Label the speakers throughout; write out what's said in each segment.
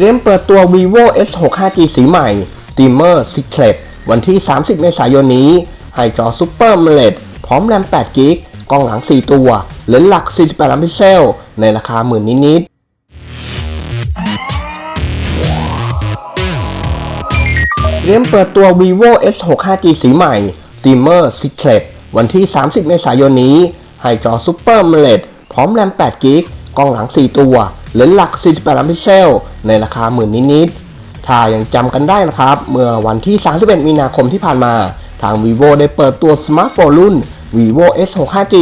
Speaker 1: เตรียมเปิดตัว vivo S6 5G สีใหม่ Steamer Secret วันที่ 30 เมษายนนี้ ให้จอ Super AMOLED พร้อมแรม8 g b กล้องหลัง 4 ตัว เลนส์หลัก 48 ล้านพิกเซล ในราคาหมื่นนิดๆ เตรียมเปิดตัว vivo S6 5G สีใหม่ Steamer Secret วันที่ 30 เมษายนนี้ ให้จอ Super AMOLED พร้อมแรม8 g b กล้องหลัง 4 ตัวเลนส์หลัก 48ล้านพิกเซล ในราคาหมื่นนิดๆ ถ้ายังจำกันได้นะครับ เมื่อวันที่ 31 มีนาคมที่ผ่านมา ทาง vivo ได้เปิดตัวสมาร์ทโฟนรุ่น vivo S6 5G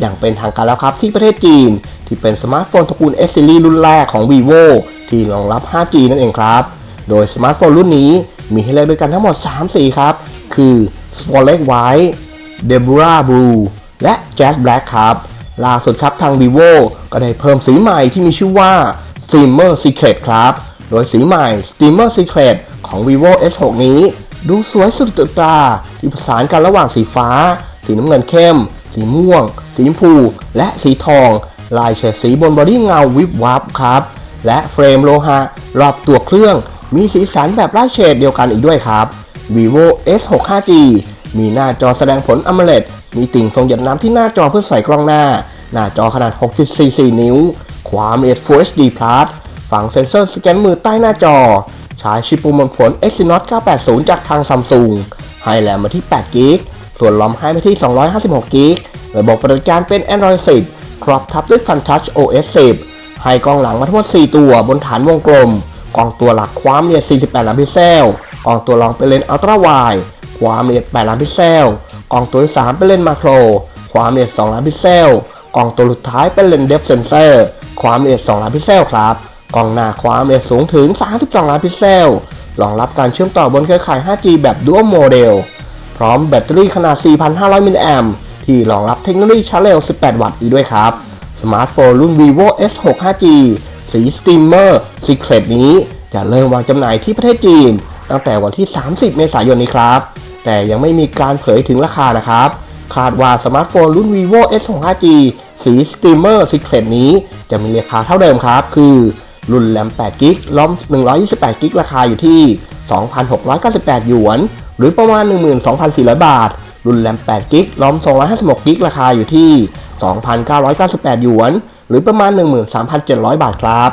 Speaker 1: อย่างเป็นทางการแล้วครับที่ประเทศจีน ที่เป็นสมาร์ทโฟนตระกูล S series รุ่นแรกของ vivo ที่รองรับ 5G นั่นเองครับ โดยสมาร์ทโฟนรุ่นนี้มีให้เลือกด้วยกันทั้งหมด 3 สีครับ คือ s w a l l e t White Debra Blue และ Jazz Black ครับ ล่าสุดครับทาง vivo ก็ได้เพิ่มสีใหม่ที่มีชื่อว่า Steamer Secret ครับ โดยสีใหม่ Steamer Secret ของ vivo S6 นี้ ดูสวยสุดตาที่ผสานกันระหว่างสีฟ้า สีน้ำเงินเข้ม สีม่วง สีชมพู และสีทอง ลายเฉดสีบนบอดี้เงาวิบวับครับ และเฟรมโลหะรอบตัวเครื่อง มีสีสันแบบไล่เฉดเดียวกันอีกด้วยครับ vivo S6 5G มีหน้าจอแสดงผล AMOLED มีติ่งทรงหยดน้ำที่หน้าจอเพื่อใส่กล้องหน้า หน้าจอขนาด 6.44 นิ้ว ความละเอียด Full HD Plus ฝังเซ็นเซอร์สแกนมือใต้หน้าจอ ใช้ชิปประมวลผล Exynos 980 จากทางซัมซุงให้แรมมาที่ 8 g b ส่วนลอมให้มาที่ 256 g b ระบบปฏิบัติการเป็น Android 10 ครอบทับด้วย Fun Touch OS 10 ให้กล้องหลังมาทั้งหมด 4 ตัวบนฐานวงกลม กล้องตัวหลักความละเอียด 48 ล้านพิกเซล กล้องตัวรองเป็นเลนส์อัลตร้าไวด์ ความละเอียด 8 ล้านพิกเซล กล้องตัวที่ 3 เป็นเลนส์มาโคร ความละเอียด 2 ล้านพิกเซล กล้องตัวสุดท้ายเป็นเลนส์เดฟเซนเซอร์ ความละเอียด 2 ล้านพิกเซลครับ กล้องหน้าความละเอียดสูงถึง 32 ล้านพิกเซล รองรับการเชื่อมต่อบนเครือข่าย 5G แบบ Dual Mode พร้อมแบตเตอรี่ขนาด 4,500 มิลลิแอมที่รองรับเทคโนโลยีชาร์จเร็ว 18 วัตต์อีกด้วยครับ สมาร์ทโฟนรุ่น vivo S6 5G สี Steamer Secret นี้จะเริ่มวางจำหน่ายที่ประเทศจีน ตั้งแต่วันที่ 30 เมษายนนี้ครับ แต่ยังไม่มีการเผยถึงราคานะครับ คาดว่าสมาร์ทโฟนรุ่น vivo S6 5G สี Steamer Secret นี้จะมีราคาเท่าเดิมครับ คือรุ่นแรม8กิกล้อม128กิกราคาอยู่ที่ 2,698 หยวน หรือประมาณ 12,400 บาท รุ่นแรม8กิกล้อม256กิกราคาอยู่ที่ 2,998 หยวน หรือประมาณ 13,700 บาทครับ